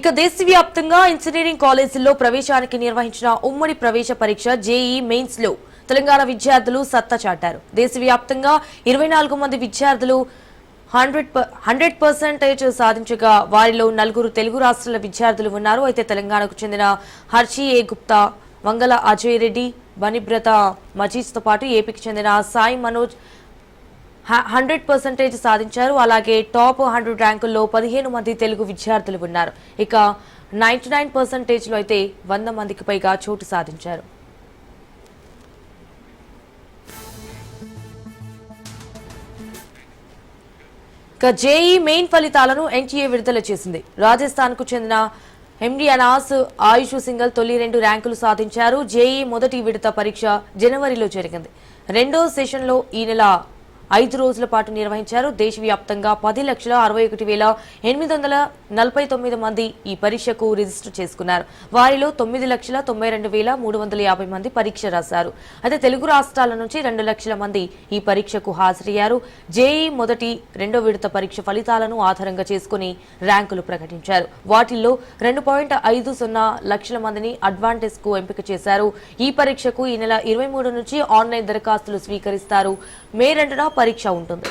ఇక దేశవ్యాప్తంగా ఇంజనీరింగ్ కాలేజీల్లో ప్రవేశానికి నిర్వహించిన ఉమ్మడి ప్రవేశ పరీక్ష జేఈ మెయిన్స్లో తెలంగాణ విద్యార్థులు సత్తా చాటారు. దేశవ్యాప్తంగా ఇరవై నాలుగు మంది విద్యార్థులు హండ్రెడ్ హండ్రెడ్ పర్సెంటేజ్ సాధించగా వారిలో నలుగురు తెలుగు రాష్ట్రాల విద్యార్థులు ఉన్నారు. అయితే తెలంగాణకు చెందిన హర్షి ఏ గుప్తా వంగల అజయ్ రెడ్డి బనిబ్రత మజీద్తో పాటు ఏపీకి చెందిన సాయి మనోజ్ హండ్రెడ్ పర్సెంటేజ్ సాధించారు. అలాగే టాప్ హండ్రెడ్ ర్యాంకుల్లో పదిహేను మంది తెలుగు విద్యార్థులు ఉన్నారు. ఇక నైన్టీ నైన్ పర్సెంటేజ్లో అయితే వంద మందికి పైగా చోటు సాధించారు. ఇక జేఈ మెయిన్ ఫలితాలను ఎన్టీఏ విడుదల చేసింది. రాజస్థాన్కు చెందిన ఎండి అనాస్ ఆయుష్ సింగల్ తొలి రెండు ర్యాంకులు సాధించారు. జేఈ మొదటి విడత పరీక్ష జనవరిలో జరిగింది. రెండో సెషన్లో ఈ నెల ఐదు రోజుల పాటు నిర్వహించారు. దేశవ్యాప్తంగా పది లక్షల అరవై ఒకటి వేల ఎనిమిది వందల నలభై తొమ్మిది మంది ఈ పరీక్షకు రిజిస్టర్ చేసుకున్నారు. వారిలో తొమ్మిది లక్షల తొంభై రెండు వేల మూడు వందల యాభై మంది పరీక్ష రాశారు. అయితే తెలుగు రాష్ట్రాల నుంచి రెండు లక్షల మంది ఈ పరీక్షకు హాజరయ్యారు. జేఈ మొదటి రెండో విడత పరీక్ష ఫలితాలను ఆధారంగా చేసుకుని ర్యాంకులు ప్రకటించారు. వాటిల్లో రెండు పాయింట్ ఐదు సున్నా లక్షల మందిని అడ్వాంటేజ్కు ఎంపిక చేశారు. ఈ పరీక్షకు ఈ నెల ఇరవై మూడు నుంచి ఆన్లైన్ దరఖాస్తులు స్వీకరిస్తారు. మే రెండున పరీక్ష ఉంటుంది.